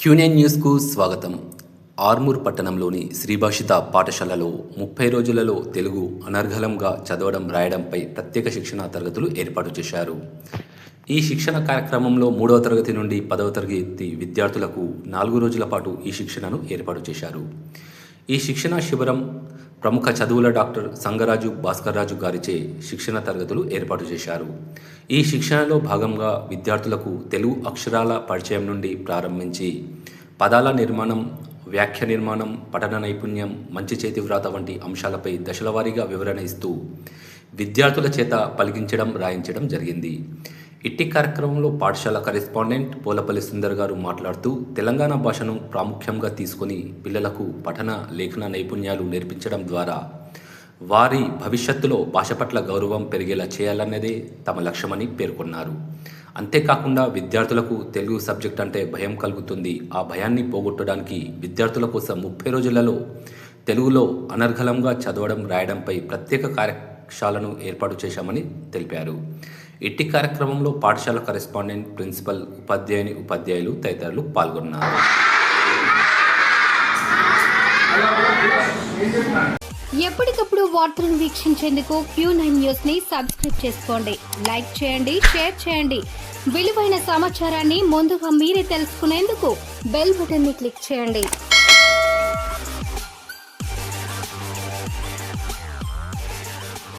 Quinine న్యూస్కు స్వాగతం. ఆర్మూర్ పట్టణంలోని శ్రీభాషిత పాఠశాలలో ముప్పై రోజులలో తెలుగు అనర్ఘలంగా చదవడం రాయడంపై ప్రత్యేక శిక్షణ తరగతులు ఏర్పాటు చేశారు. ఈ శిక్షణ కార్యక్రమంలో మూడవ తరగతి నుండి పదవ తరగతి విద్యార్థులకు నాలుగు రోజుల పాటు ఈ శిక్షణను ఏర్పాటు చేశారు. ఈ శిక్షణ శిబిరం ప్రముఖ చదువుల డాక్టర్ సంగరాజు భాస్కర్రాజు గారిచే శిక్షణ తరగతులు ఏర్పాటు చేశారు. ఈ శిక్షణలో భాగంగా విద్యార్థులకు తెలుగు అక్షరాల పరిచయం నుండి ప్రారంభించి పదాల నిర్మాణం వ్యాఖ్య నిర్మాణం పఠన నైపుణ్యం మంచి చేతి వ్రాత వంటి అంశాలపై దశలవారీగా వివరణ ఇస్తూ విద్యార్థుల చేత పలికించడం రాయించడం జరిగింది. ఇట్టి కార్యక్రమంలో పాఠశాల కరెస్పాండెంట్ పోలపల్లి సుందర్ గారు మాట్లాడుతూ తెలంగాణ భాషను ప్రాముఖ్యంగా తీసుకొని పిల్లలకు పఠన లేఖన నైపుణ్యాలు నేర్పించడం ద్వారా వారి భవిష్యత్తులో భాష పట్ల గౌరవం పెరిగేలా చేయాలన్నదే తమ లక్ష్యమని పేర్కొన్నారు. అంతేకాకుండా విద్యార్థులకు తెలుగు సబ్జెక్ట్ అంటే భయం కలుగుతుంది. ఆ భయాన్ని పోగొట్టడానికి విద్యార్థుల కోసం ముప్పై రోజులలో తెలుగులో అనర్ఘలంగా చదవడం రాయడంపై ప్రత్యేక కార్యశాలను ఏర్పాటు చేశామని తెలిపారు. ఇట్టి కార్యక్రమంలో పాఠశాల కరెస్పాండెంట్ ప్రిన్సిపల్ ఉపాధ్యాయుని ఉపాధ్యాయులు తదితరులు పాల్గొన్నారు. ఎప్పటికప్పుడు వార్తలను వీక్షించేందుకు క్యూ నైన్ న్యూస్ని సబ్స్క్రైబ్ చేసుకోండి. లైక్ చేయండి షేర్ చేయండి. విలువైన సమాచారాన్ని ముందుగా మీరే తెలుసుకునేందుకు బెల్ బటన్ని క్లిక్ చేయండి.